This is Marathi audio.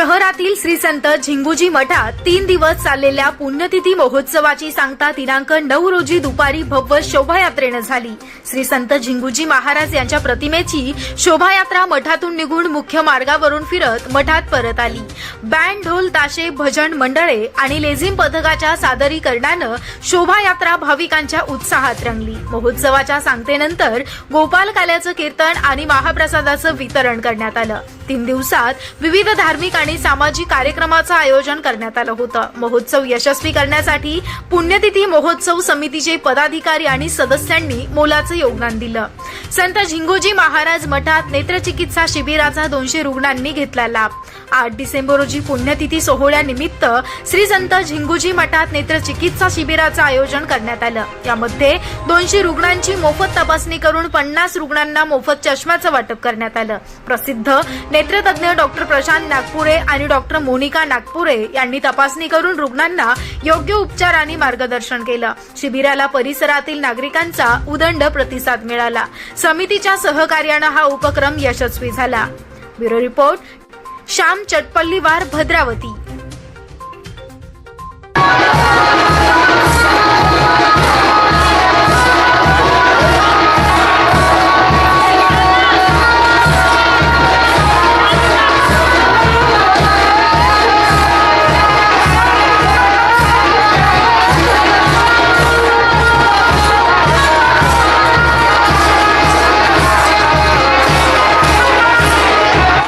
शहरातील श्री संत झिंगुजी मठात तीन दिवस चाललेल्या पुण्यतिथी महोत्सवाची सांगता दिनांक नऊ रोजी दुपारी भव्य शोभायात्रेनं झाली. श्री संत झिंगुजी महाराज यांच्या प्रतिमेची शोभायात्रा मठातून निघून मुख्य मार्गावरून फिरत मठात परत आली. बँड ढोल ताशे भजन मंडळे आणि लेझिम पथकाच्या सादरीकरणानं शोभायात्रा भाविकांच्या उत्साहात रंगली. महोत्सवाच्या सांगतेनंतर गोपाल काल्याचं कीर्तन आणि महाप्रसादाचं वितरण करण्यात आलं. तीन दिवसात विविध धार्मिक आणि सामाजिक कार्यक्रमाचं आयोजन करण्यात आलं होतं. महोत्सव यशस्वी करण्यासाठी पुण्यतिथी महोत्सव समितीचे पदाधिकारी आणि सदस्यांनी मोलाचं योगदान दिलं. संत झिंगोजी महाराज मठात नेत्रचिकित्सा शिबिराचा दोनशे रुग्णांनी घेतला लाभ. आठ डिसेंबर रोजी पुण्यतिथी सोहळ्यानिमित्त श्री संत झिंगुजी मठात नेत्रचिकित्सा शिबिराचं आयोजन करण्यात आलं. यामध्ये दोनशे रुग्णांची मोफत तपासणी करून पन्नास रुग्णांना मोफत चष्म्याचं वाटप करण्यात आलं. प्रसिद्ध नेत्रतज्ञ डॉक्टर प्रशांत नागपुरे आणि डॉक्टर मोनिका नागपुरे यांनी तपासणी करून रुग्णांना योग्य उपचार आणि मार्गदर्शन केलं. शिबिराला परिसरातील नागरिकांचा उदंड प्रतिसाद मिळाला. समितीच्या सहकार्यानं हा उपक्रम यशस्वी झाला. Bureau report Shyam Chatpalliwar Bhadravati.